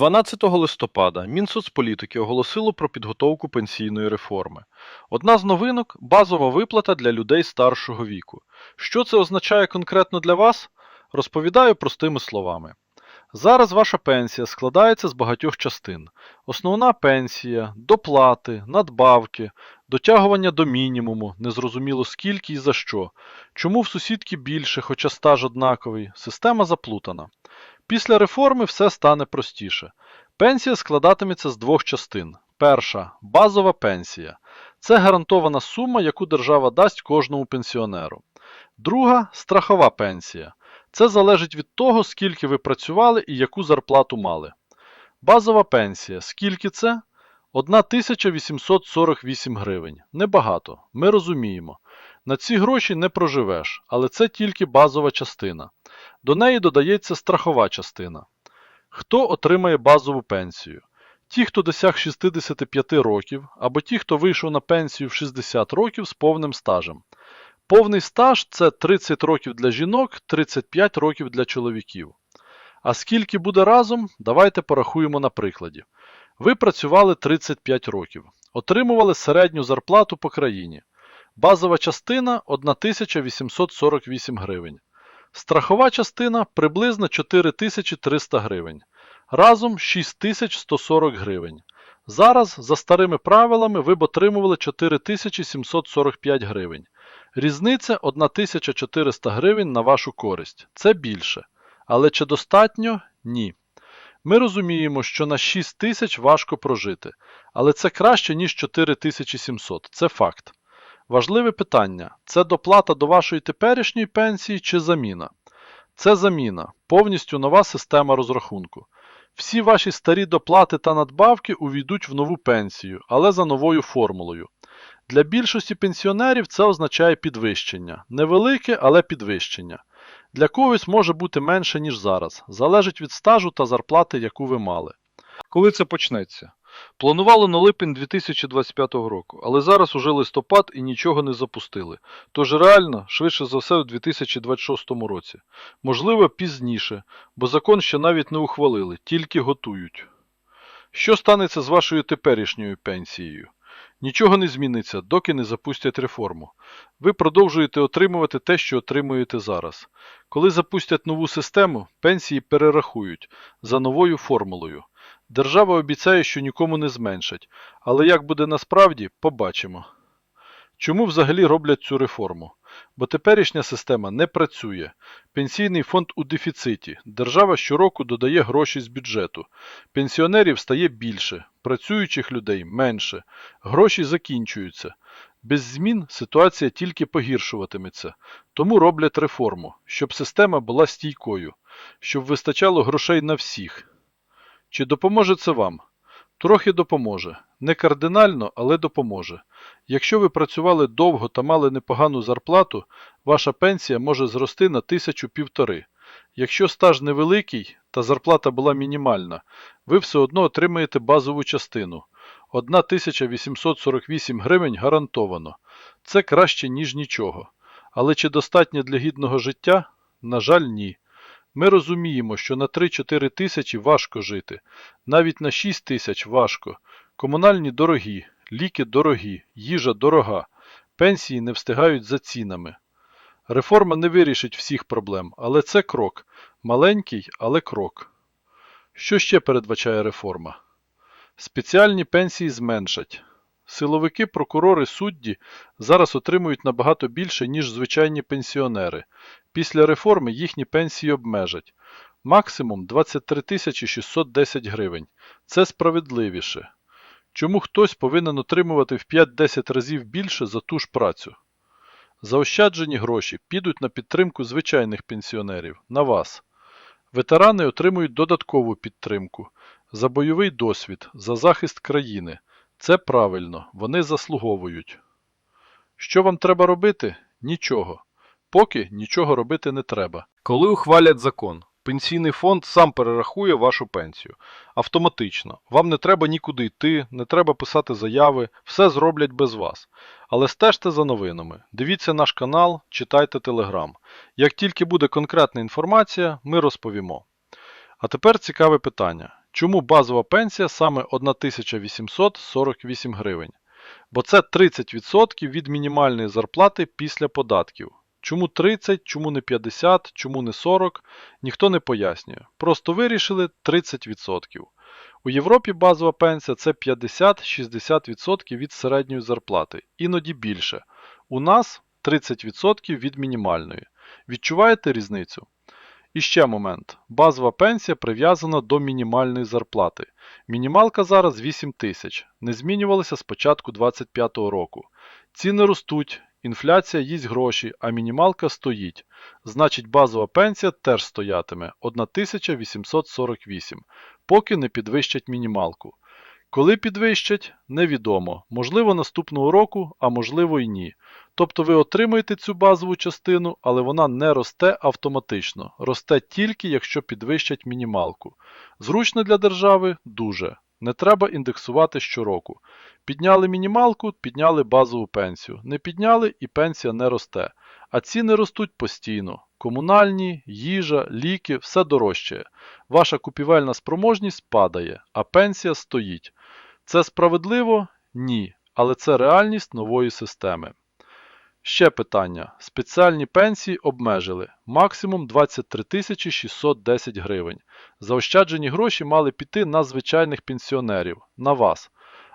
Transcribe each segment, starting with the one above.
12 листопада Мінсоцполітики оголосило про підготовку пенсійної реформи. Одна з новинок базова виплата для людей старшого віку. Що це означає конкретно для вас? Розповідаю простими словами. Зараз ваша пенсія складається з багатьох частин: основна пенсія, доплати, надбавки, дотягування до мінімуму, незрозуміло скільки і за що. Чому в сусідки більше, хоча стаж однаковий, система заплутана. Після реформи все стане простіше. Пенсія складатиметься з двох частин. Перша базова пенсія. Це гарантована сума, яку держава дасть кожному пенсіонеру. Друга страхова пенсія. Це залежить від того, скільки ви працювали і яку зарплату мали. Базова пенсія. Скільки це? 1848 гривень. Небагато. Ми розуміємо. На ці гроші не проживеш, але це тільки базова частина. До неї додається страхова частина. Хто отримає базову пенсію? Ті, хто досяг 65 років, або ті, хто вийшов на пенсію в 60 років з повним стажем. Повний стаж це 30 років для жінок, 35 років для чоловіків. А скільки буде разом, давайте порахуємо на прикладі. Ви працювали 35 років, отримували середню зарплату по країні. Базова частина 1848 гривень. Страхова частина приблизно 4300 гривень. Разом 6140 гривень. Зараз, за старими правилами, ви б отримували 4745 гривень. Різниця 1400 гривень на вашу користь. Це більше. Але чи достатньо? Ні. Ми розуміємо, що на 6 тисяч важко прожити, але це краще, ніж 4700. Це факт. Важливе питання: це доплата до вашої теперішньої пенсії чи заміна? Це заміна, повністю нова система розрахунку. Всі ваші старі доплати та надбавки увійдуть в нову пенсію, але за новою формулою. Для більшості пенсіонерів це означає підвищення. Невелике, але підвищення. Для когось може бути менше, ніж зараз. Залежить від стажу та зарплати, яку ви мали. Коли це почнеться? Планували на липень 2025 року, але зараз уже листопад і нічого не запустили. Тож реально, швидше за все, у 2026 році. Можливо, пізніше, бо закон ще навіть не ухвалили, тільки готують. Що станеться з вашою теперішньою пенсією? Нічого не зміниться, доки не запустять реформу. Ви продовжуєте отримувати те, що отримуєте зараз. Коли запустять нову систему, пенсії перерахують за новою формулою. Держава обіцяє, що нікому не зменшать, але як буде насправді, побачимо. Чому взагалі роблять цю реформу? Бо теперішня система не працює. Пенсійний фонд у дефіциті. Держава щороку додає гроші з бюджету. Пенсіонерів стає більше, працюючих людей менше. Гроші закінчуються. Без змін ситуація тільки погіршуватиметься. Тому роблять реформу, щоб система була стійкою, щоб вистачало грошей на всіх. Чи допоможе це вам? Трохи допоможе. Не кардинально, але допоможе. Якщо ви працювали довго та мали непогану зарплату, ваша пенсія може зрости на тисячу півтори. Якщо стаж невеликий та зарплата була мінімальна, ви все одно отримаєте базову частину. 1848 гривень гарантовано. Це краще, ніж нічого. Але чи достатньо для гідного життя? На жаль, ні. Ми розуміємо, що на 3-4 тисячі важко жити, навіть на 6 тисяч важко. Комунальні дорогі, ліки дорогі, їжа дорога, пенсії не встигають за цінами. Реформа не вирішить всіх проблем, але це крок. Маленький, але крок. Що ще передбачає реформа? Спеціальні пенсії зменшать. Силовики, прокурори, судді зараз отримують набагато більше, ніж звичайні пенсіонери. Після реформи їхні пенсії обмежать. Максимум 23 610 гривень. Це справедливіше. Чому хтось повинен отримувати в 5-10 разів більше за ту ж працю? Заощаджені гроші підуть на підтримку звичайних пенсіонерів, на вас. Ветерани отримують додаткову підтримку за бойовий досвід, за захист країни. Це правильно, вони заслуговують. Що вам треба робити? Нічого. Поки нічого робити не треба. Коли ухвалять закон, пенсійний фонд сам перерахує вашу пенсію. Автоматично. Вам не треба нікуди йти, не треба писати заяви, все зроблять без вас. Але стежте за новинами. Дивіться наш канал, читайте телеграм. Як тільки буде конкретна інформація, ми розповімо. А тепер цікаве питання. Чому базова пенсія саме 1848 гривень? Бо це 30% від мінімальної зарплати після податків. Чому 30, чому не 50, чому не 40, ніхто не пояснює. Просто вирішили 30%. У Європі базова пенсія це 50-60% від середньої зарплати, іноді більше. У нас 30% від мінімальної. Відчуваєте різницю? І ще момент. Базова пенсія прив'язана до мінімальної зарплати. Мінімалка зараз 8 тисяч. Не змінювалася з початку 2025 року. Ціни ростуть, інфляція їсть гроші, а мінімалка стоїть. Значить, базова пенсія теж стоятиме 1848, поки не підвищать мінімалку. Коли підвищать, невідомо. Можливо, наступного року, а можливо і ні. Тобто ви отримуєте цю базову частину, але вона не росте автоматично. Росте тільки, якщо підвищать мінімалку. Зручно для держави дуже. Не треба індексувати щороку. Підняли мінімалку, підняли базову пенсію. Не підняли і пенсія не росте. А ціни ростуть постійно. Комунальні, їжа, ліки, все дорожчає. Ваша купівельна спроможність падає, а пенсія стоїть. Це справедливо? Ні. Але це реальність нової системи. Ще питання. Спеціальні пенсії обмежили. Максимум 23 610 гривень. Заощаджені гроші мали піти на звичайних пенсіонерів, на вас.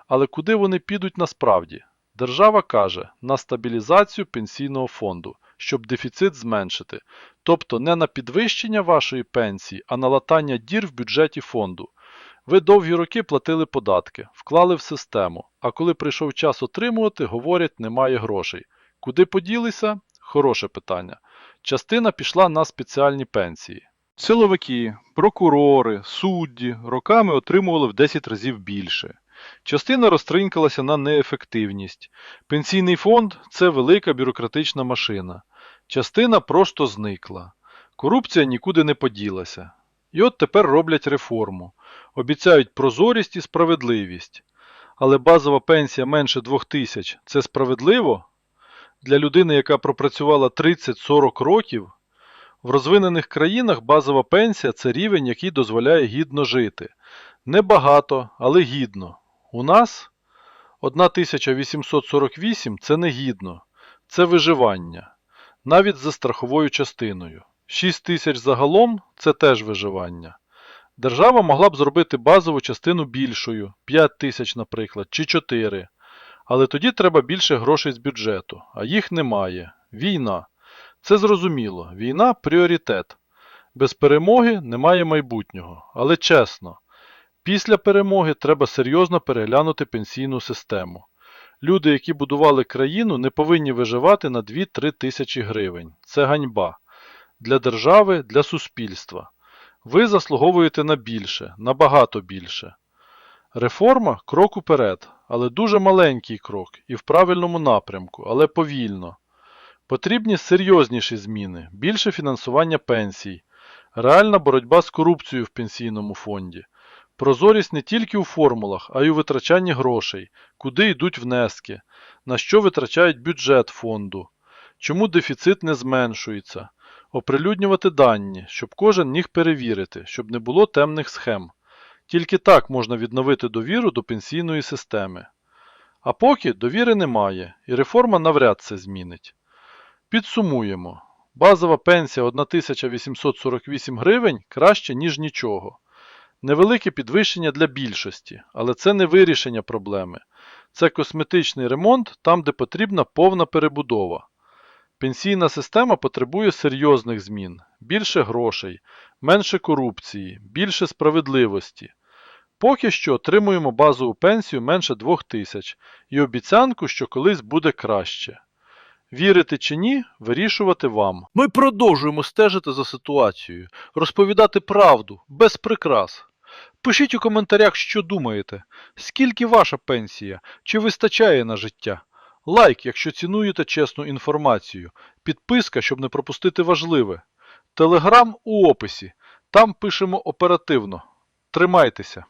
Але куди вони підуть насправді? Держава каже на стабілізацію пенсійного фонду, щоб дефіцит зменшити. Тобто не на підвищення вашої пенсії, а на латання дір в бюджеті фонду. Ви довгі роки платили податки, вклали в систему, а коли прийшов час отримувати, говорять, немає грошей. Куди поділися? Хороше питання. Частина пішла на спеціальні пенсії. Силовики, прокурори, судді роками отримували в 10 разів більше. Частина розтринькалася на неефективність. Пенсійний фонд це велика бюрократична машина. Частина просто зникла. Корупція нікуди не поділася. І от тепер роблять реформу. Обіцяють прозорість і справедливість. Але базова пенсія менше 2000 – це справедливо? Для людини, яка пропрацювала 30-40 років, в розвинених країнах базова пенсія це рівень, який дозволяє гідно жити. Небагато, але гідно. У нас 1848 це не гідно, це виживання, навіть за страховою частиною. 6 тисяч загалом це теж виживання. Держава могла б зробити базову частину більшою, 5 тисяч, наприклад, чи 4. Але тоді треба більше грошей з бюджету, а їх немає. Війна. Це зрозуміло. Війна пріоритет. Без перемоги немає майбутнього. Але чесно, після перемоги треба серйозно переглянути пенсійну систему. Люди, які будували країну, не повинні виживати на 2-3 тисячі гривень. Це ганьба. Для держави, для суспільства. Ви заслуговуєте на більше, набагато більше. Реформа крок уперед, але дуже маленький крок і в правильному напрямку, але повільно. Потрібні серйозніші зміни, більше фінансування пенсій, реальна боротьба з корупцією в пенсійному фонді, прозорість не тільки у формулах, а й у витрачанні грошей, куди йдуть внески, на що витрачають бюджет фонду, чому дефіцит не зменшується, оприлюднювати дані, щоб кожен міг перевірити, щоб не було темних схем. Тільки так можна відновити довіру до пенсійної системи. А поки довіри немає, і реформа навряд це змінить. Підсумуємо. Базова пенсія 1848 гривень краще, ніж нічого. Невелике підвищення для більшості, але це не вирішення проблеми. Це косметичний ремонт там, де потрібна повна перебудова. Пенсійна система потребує серйозних змін, більше грошей, менше корупції, більше справедливості. Поки що отримуємо базову пенсію менше 2000 і обіцянку, що колись буде краще. Вірити чи ні, вирішувати вам. Ми продовжуємо стежити за ситуацією, розповідати правду, без прикрас. Пишіть у коментарях, що думаєте, скільки ваша пенсія, чи вистачає на життя. Лайк, якщо цінуєте чесну інформацію, підписка, щоб не пропустити важливе. Телеграм у описі. Там пишемо оперативно. Тримайтеся.